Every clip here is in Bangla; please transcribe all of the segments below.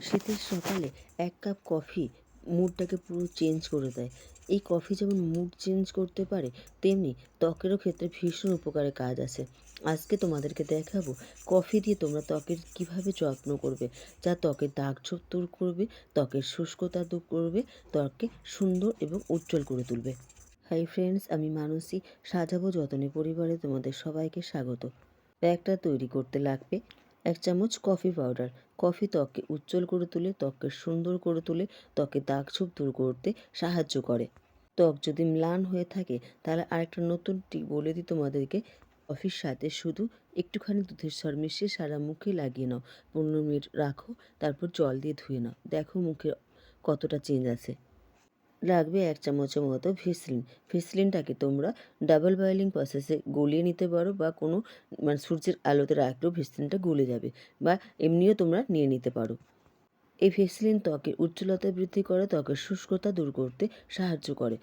শীতের সকালে এক কাপ কফি মুডটাকে পুরো চেঞ্জ করে দেয়। এই কফি যেমন মুড চেঞ্জ করতে পারে, তেমনি ত্বকেরও ক্ষেত্রে ভীষণ উপকারে কাজ আছে। আজকে তোমাদেরকে দেখাবো কফি দিয়ে তোমরা ত্বকের কীভাবে যত্ন করবে, যা ত্বকের দাগ ছোপ দূর করবে, ত্বকের শুষ্কতা দূর করবে, ত্বককে সুন্দর এবং উজ্জ্বল করে তুলবে। হাই ফ্রেন্ডস আমি মানসী, সাজাবো যতনে পরিবারে তোমাদের সবাইকে স্বাগত। প্যাকটা তৈরি করতে লাগবে। এক চামচ কফি পাউডার। কফি ত্বককে উজ্জ্বল করে তুলে, ত্বককে সুন্দর করে তুলে, ত্বকে দাগ ছোপ দূর করতে সাহায্য করে। ত্বক যদি ম্লান হয়ে থাকে, তাহলে আরেকটা নতুন টিপ বলে দিই তোমাদেরকে। কফির সাথে শুধু একটুখানি দুধের স্বর মিশিয়ে সারা মুখে লাগিয়ে নাও। পনেরো মিনিট রাখো, তারপর জল দিয়ে ধুয়ে নাও। দেখো মুখে কতটা চেঞ্জ আছে। লাগবে এক চামচের মতো ভেসলিন। ভেসলিনটাকে তোমরা ডাবল বয়েলিং প্রসেসে গলিয়ে নিতে পারো বা কোনো মানে সূর্যের আলোতে রাখলেও ভেসলিনটা গলে যাবে বা এমনিও তোমরা নিয়ে নিতে পারো। এই ভেসলিন ত্বকের উজ্জ্বলতা বৃদ্ধি করে, ত্বকের শুষ্কতা দূর করতে সাহায্য করে।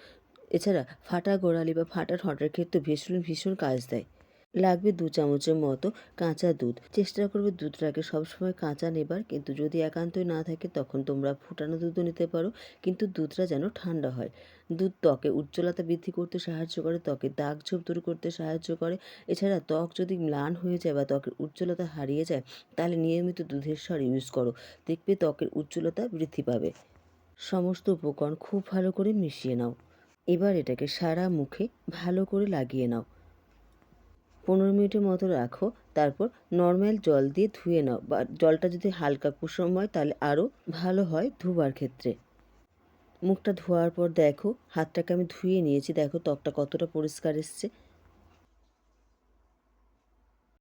এছাড়া ফাটা গোড়ালি বা ফাটা ঠোঁটের ক্ষেত্রে ভেসলিন ভীষণ কাজ দেয়। লাগবে দু চামচের মতো কাঁচা দুধ। চেষ্টা করবে দুধটাকে সবসময় কাঁচা নেবার, কিন্তু যদি একান্তই না থাকে তখন তোমরা ফুটানো দুধও নিতে পারো, কিন্তু দুধটা যেন ঠান্ডা হয়। দুধ ত্বকে উজ্জ্বলতা বৃদ্ধি করতে সাহায্য করে, ত্বকে দাগ ছোপ দূর করতে সাহায্য করে। এছাড়া ত্বক যদি ম্লান হয়ে যায় বা ত্বকের উজ্জ্বলতা হারিয়ে যায়, তাহলে নিয়মিত দুধের স্বর ইউজ করো। দেখবে ত্বকের উজ্জ্বলতা বৃদ্ধি পাবে। সমস্ত উপকরণ খুব ভালো করে মিশিয়ে নাও। এবার এটাকে সারা মুখে ভালো করে লাগিয়ে নাও। পনেরো মিনিটের মতো রাখো, তারপর নর্মাল জল দিয়ে ধুয়ে নাও বা জলটা যদি হালকা কুসুম হয় তাহলে আরও ভালো হয় ধোবার ক্ষেত্রে। মুখটা ধোয়ার পর দেখো, হাতটাকে আমি ধুয়ে নিয়েছি, দেখো ত্বকটা কতটা পরিষ্কার এসছে।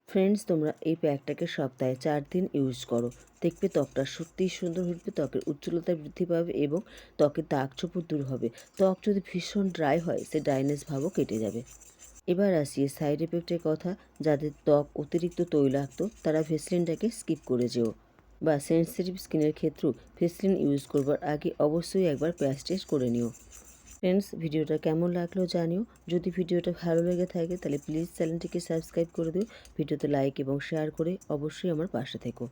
ফ্রেন্ডস তোমরা এই প্যাকটাকে সপ্তাহে চার দিন ইউজ করো। দেখবে ত্বকটা সত্যিই সুন্দর হবে ত্বকের উজ্জ্বলতা বৃদ্ধি পাবে এবং ত্বকের দাগ ছোপর দূর হবে। ত্বক যদি ভীষণ ড্রাই হয়, সে ড্রাইনেস ভাবও কেটে যাবে। এবার আসি সাইড এফেক্টের কথা। যাদের ত্বক অতিরিক্ত তৈলাক্ত, তারা ভেসলিনটাকে স্কিপ করে যেও। বা সেন্সিটিভ স্কিনের ক্ষেত্রেও ভেসলিন ইউজ করবার আগে অবশ্যই একবার প্যাচ টেস্ট করে নিও। ফ্রেন্ডস ভিডিওটা কেমন লাগল জানিও। যদি ভিডিওটা ভালো লেগে থাকে, তাহলে প্লিজ চ্যানেলটিকে সাবস্ক্রাইব করে দিও। ভিডিওতে লাইক এবং শেয়ার করে অবশ্যই আমার পাশে থেকো।